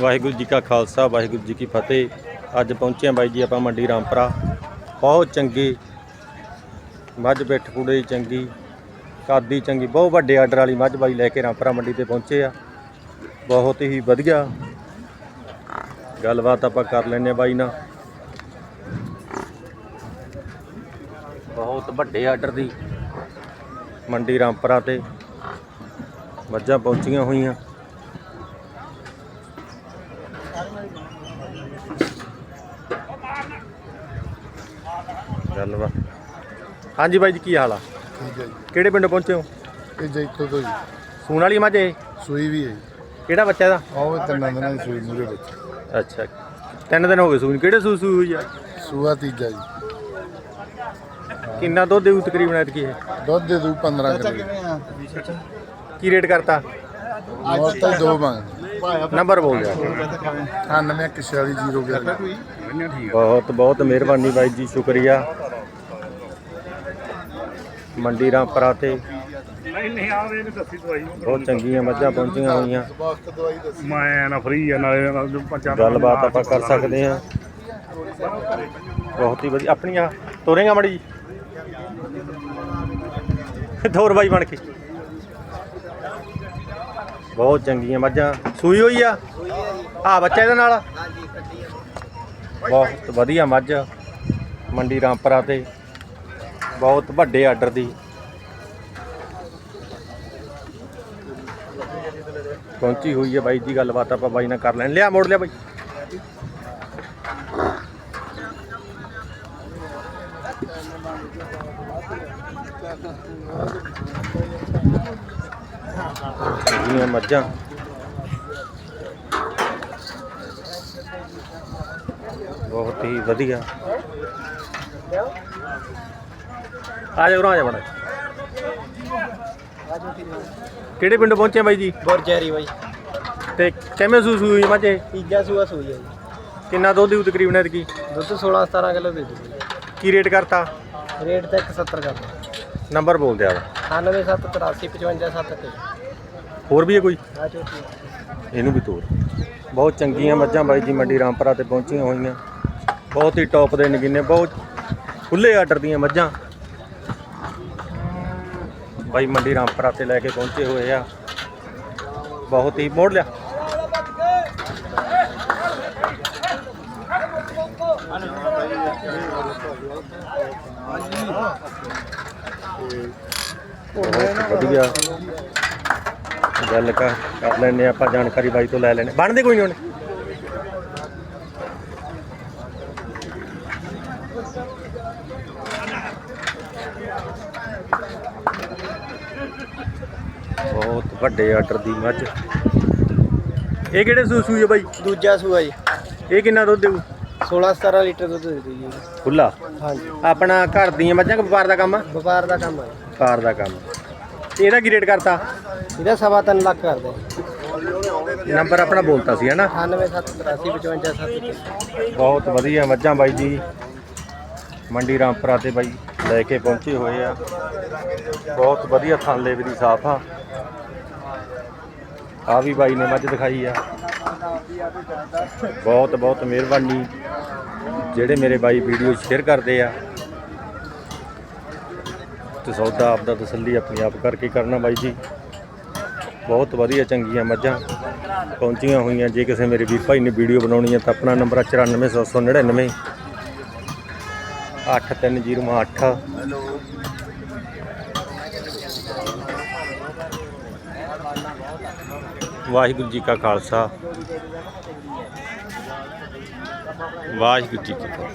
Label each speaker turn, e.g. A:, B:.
A: ਵਾਹਿਗੁਰੂ ਜੀ ਕਾ ਖਾਲਸਾ, ਵਾਹਿਗੁਰੂ ਜੀ ਕੀ ਫਤਿਹ। ਅੱਜ ਪਹੁੰਚੇ ਹਾਂ ਬਾਈ ਜੀ ਆਪਾਂ ਮੰਡੀ ਰਾਮਪਰਾ। ਬਹੁਤ ਚੰਗੀ, ਮੱਝ ਪਿੱਠ ਪੂੜੇ ਚੰਗੀ ਕਾਦੀ ਚੰਗੀ, ਬਹੁਤ ਵੱਡੇ ਆਰਡਰ ਵਾਲੀ ਮੱਝ ਬਾਈ ਲੈ ਕੇ ਰਾਮਪਰਾ ਮੰਡੀ ਤੇ ਪਹੁੰਚੇ ਆ। ਬਹੁਤ ਹੀ ਵਧੀਆ। ਗੱਲਬਾਤ ਆਪਾਂ ਕਰ ਲੈਂਦੇ ਹਾਂ ਬਾਈ ਨਾਲ। ਬਹੁਤ ਵੱਡੇ ਆਰਡਰ ਦੀ ਮੰਡੀ ਰਾਮਪੁਰਾ ਤੇ ਮੱਝਾਂ ਪਹੁੰਚੀਆਂ ਹੋਈਆਂ। ਗੱਲਬਾਤ ਹਾਂਜੀ ਬਾਈ ਜੀ ਕੀ ਹਾਲ ਆ?
B: ਠੀਕ ਹੈ ਜੀ।
A: ਕਿਹੜੇ ਪਿੰਡ ਪਹੁੰਚੇ ਹੋ?
B: ਇਹ ਜੈਤੋ ਤੋਂ ਜੀ।
A: ਸੂਣ ਵਾਲੀ ਮੱਝ? ਹੈ
B: ਸੂਈ ਵੀ ਹੈ ਜੀ।
A: ਕਿਹੜਾ ਬੱਚਾ ਇਹਦਾ?
B: ਆਓ ਇਹ ਤਿੰਨਾਂ ਦਿਨਾਂ ਦੀ ਸੂਈ ਮੂਰੇ ਵਿੱਚ।
A: ਅੱਛਾ। ਤਿੰਨ ਦਿਨ ਹੋ ਗਏ ਸੂਣ। ਕਿਹੜੇ ਸੂ ਸੂ ਹੋਈ ਆ?
B: ਸੂਆ ਤੀਜਾ ਜੀ।
A: ਕਿੰਨਾ ਦੁੱਧ ਦੇਊ ਤਕਰੀਬਨ ਐਤਕੀ ਇਹ?
B: ਦੁੱਧ ਦੇ ਦੂ 15 ਕਿਲੋ।
A: ਕੀ ਰੇਟ ਕਰਤਾ?
B: ਮੋਰ ਤਾਂ ਦੋ ਮੰਗਦੇ।
A: ਨੰਬਰ ਬੋਲ ਦਿਆ
B: 98 41 0 ਗਿਆ
A: ਬਹੁਤ ਬਹੁਤ ਮਿਹਰਬਾਨੀ ਬਾਈ ਜੀ, ਸ਼ੁਕਰੀਆ। ਮੰਡੀ ਰਾਮਪੁਰਾ ਤੇ।
C: ਨਹੀਂ ਨਹੀਂ ਆਵੇ ਇਹਨੂੰ ਦੱਸੀ ਦਵਾਈ
A: ਬਹੁਤ ਚੰਗੀਆਂ ਮੱਝਾਂ ਪਹੁੰਚੀਆਂ ਹੋਈਆਂ।
C: ਮੈਂ ਨਾ ਫਰੀ ਆ ਨਾਲੇ ਨਾਲ ਪੰਜਾਂ
A: ਗੱਲਬਾਤ ਆਪਾਂ ਕਰ ਸਕਦੇ ਹਾਂ। ਬਹੁਤ ਹੀ ਵਧੀਆ। ਆਪਣੀਆਂ ਤੋਰੇਗਾ ਮੜੀ ਤੋਰ ਬਾਈ ਬਣ ਕੇ। ਬਹੁਤ ਚੰਗੀਆਂ ਮੱਝਾਂ। ਸੂਈ ਹੋਈ ਆ? ਆ ਬੱਚਾ ਇਹਦੇ ਨਾਲ? ਬਹੁਤ ਵਧੀਆ ਮੱਝ। ਮੰਡੀ ਰਾਮਪਰਾ ਤੇ। ਬਹੁਤ ਵੱਡੇ ਆਰਡਰ ਦੀ। ਪਹੁੰਚੀ ਹੋਈ ਹੈ ਬਾਈ ਜੀ, ਗੱਲਬਾਤ ਆਪਾਂ ਬਾਈ ਨਾਲ ਕਰ ਲੈਣ। ਲਿਆ ਮੋੜ, ਲਿਆ ਬਾਈ। ਇਹ ਮੱਝਾਂ। ਬਹੁਤ ਹੀ ਵਧੀਆ। ਆ ਜਾ ਉਰਾਂ ਆ ਜਾ ਬੜਾ ਕਿਹੜੇ ਪਿੰਡ ਪਹੁੰਚੇ ਬਾਈ ਜੀ?
D: ਗੁਰਚੈਰੀ ਬਾਈ।
A: ਤੇ ਕਿਵੇਂ ਸੂ ਸੂਈ ਮੱਝੇ?
D: ਤੀਜਾ ਸੂਆ ਸੂਈ ਹੈ ਜੀ।
A: ਕਿੰਨਾ ਦੁੱਧ ਦਿਉ ਤਕਰੀਬਨ ਐਤਕੀ?
D: ਦੁੱਧ 16 17 ਕਿਲੋ ਦੇ ਦੂਗੀ
A: ਕੀ ਰੇਟ ਕਰਤਾ?
D: ਰੇਟ ਤਾਂ 170 ਕਰਦਾ
A: ਨੰਬਰ ਬੋਲ ਦਿਆ ਵਾ।
D: 97738557
A: ਹੋਰ ਵੀ ਹੈ ਕੋਈ?
D: ਆ ਚੋਟੀ
A: ਇਹਨੂੰ ਵੀ ਤੋਰ। ਬਹੁਤ ਚੰਗੀਆਂ ਮੱਝਾਂ ਬਾਈ ਜੀ ਮੰਡੀ ਰਾਮਪੁਰਾ ਤੇ ਪਹੁੰਚੀਆਂ ਹੋਈਆਂ। ਬਹੁਤ ਹੀ ਟੌਪ ਦੇ ਨਗੀਨੇ, ਬਹੁਤ ਖੁੱਲੇ ਆਰਡਰ ਦੀਆਂ ਮੱਝਾਂ। ਬਾਈ ਮੰਡੀ ਰਾਮਪੁਰਾ ਤੇ ਲੈ ਕੇ ਪਹੁੰਚੇ ਹੋਏ ਆ। ਬਹੁਤ ਹੀ ਮੋੜ ਲਿਆ। ਵਧੀਆ ਗੱਲ ਕਰ ਕਰ ਲੈਣੇ ਆਪਾਂ, ਜਾਣਕਾਰੀ ਬਾਈ ਤੋਂ ਲੈ ਲੈਣੇ ਬਣਦੇ ਕੋਈ ਨਹੀਂ ਹੁਣ? ਬਹੁਤ ਵੱਡੇ ਆਰਡਰ ਦੀ ਮੱਝ। ਇਹ ਕਿਹੜੇ ਸੂ ਸੂ ਹੈ ਬਾਈ?
D: ਦੂਜਾ ਸੂਆ ਜੀ।
A: ਇਹ ਕਿੰਨਾ ਦੁੱਧ ਦੇਊ?
D: 16 17 ਲੀਟਰ ਦੁੱਧ ਦੇ ਦੂਗੀ
A: ਖੁੱਲਾ
D: ਹਾਂਜੀ।
A: ਆਪਣਾ ਘਰ ਦੀਆਂ ਮੱਝਾਂ ਕਿ ਵਪਾਰ ਦਾ ਕੰਮ ਆ?
D: ਵਪਾਰ ਦਾ ਕੰਮ ਹੈ ਜੀ।
A: ਵਪਾਰ ਦਾ ਕੰਮ। ਤੇ ਇਹਦਾ ਕੀ ਰੇਟ ਕਰਤਾ?
D: ਇਹਦਾ ਸਵਾ ਤਿੰਨ ਲੱਖ ਕਰਦੇ
A: ਨੰਬਰ ਆਪਣਾ ਬੋਲਤਾ ਸੀ ਹਨਾ
D: 97738557
A: ਬਹੁਤ ਵਧੀਆ ਮੱਝਾਂ ਬਾਈ ਜੀ। ਮੰਡੀ ਰਾਮਪੁਰਾ ਤੇ ਬਾਈ ਲੈ ਕੇ ਪਹੁੰਚੇ ਹੋਏ ਆ। ਬਹੁਤ ਵਧੀਆ ਥਣ ਲੇਵੇ ਸਾਫ਼ ਆ। ਆ ਵੀ ਬਾਈ ਨੇ ਮੱਝ ਦਿਖਾਈ ਆ। ਬਹੁਤ ਬਹੁਤ ਮਿਹਰਬਾਨੀ। ਜਿਹੜੇ ਮੇਰੇ ਬਾਈ ਵੀਡੀਓ ਸ਼ੇਅਰ ਕਰਦੇ ਆ। ਤੇ ਸੌਦਾ ਆਪਦਾ ਤਸੱਲੀ ਆਪਣੀ ਆਪ ਕਰਕੇ ਕਰਨਾ ਬਾਈ ਜੀ। ਬਹੁਤ ਵਧੀਆ ਚੰਗੀਆਂ ਮੱਝਾਂ ਪਹੁੰਚੀਆਂ ਹੋਈਆਂ। ਜੇ ਕਿਸੇ ਮੇਰੇ ਵੀ ਭਾਈ ਨੇ ਵੀਡੀਓ ਬਣਾਉਣੀ ਹੈ ਤਾਂ ਆਪਣਾ ਨੰਬਰ ਹੈ 94799 83008 ਵਾਹਿਗੁਰੂ ਜੀ ਕਾ ਖਾਲਸਾ। ਵਾਹਿਗੁਰੂ ਜੀ ਕੀ ਫਤਿਹ।